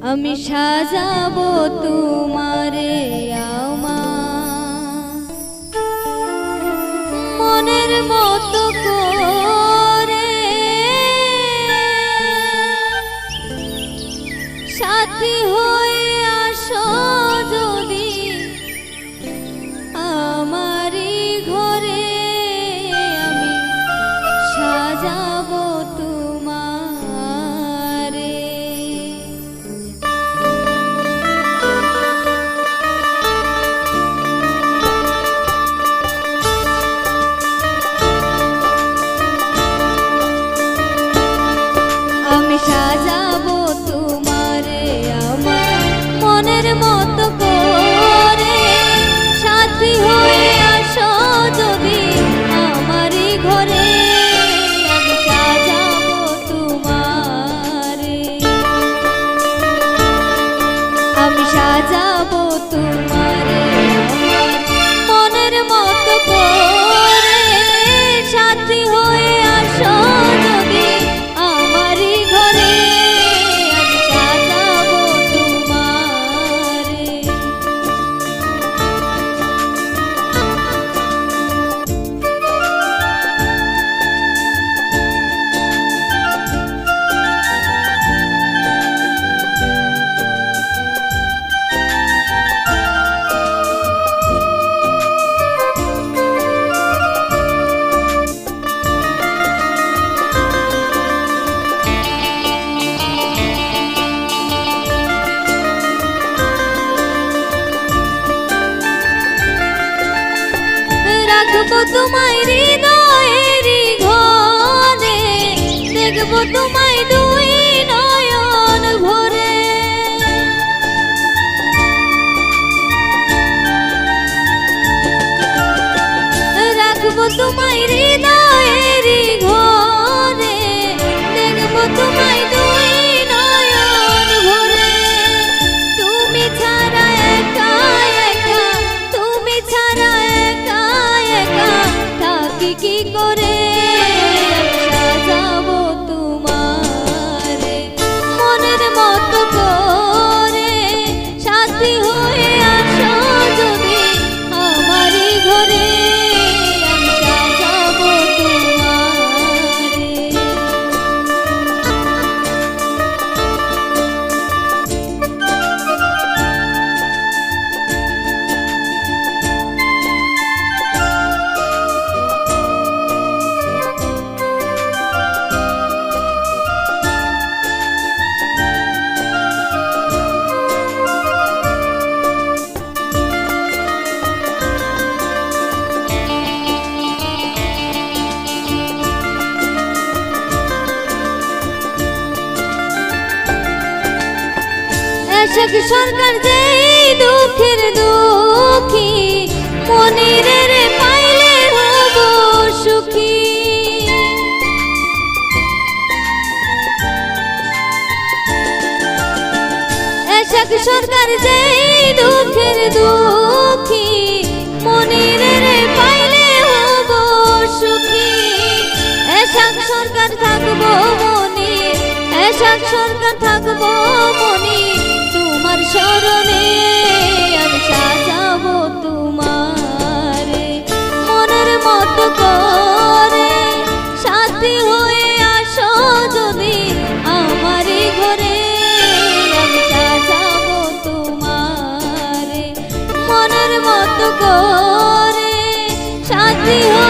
আমি সাজাবো তোমারে মনের মতো করে সাথী হয়ে আসো যদি আমারই ঘরে আমি সাজাবো তোমায় হৃদয়েরই ঘরে দেখব তোমায় দুই নয়ন। এসক সরকার যেই দুঃখের দুঃখী মনিরে রে সুখী। সরকার যেই দুঃখের দুঃখী মনিরে রে পাইলে হব সুখী। এসক সরকার থাকব মনি এসক সরকার থাকব করে সাথী হয়ে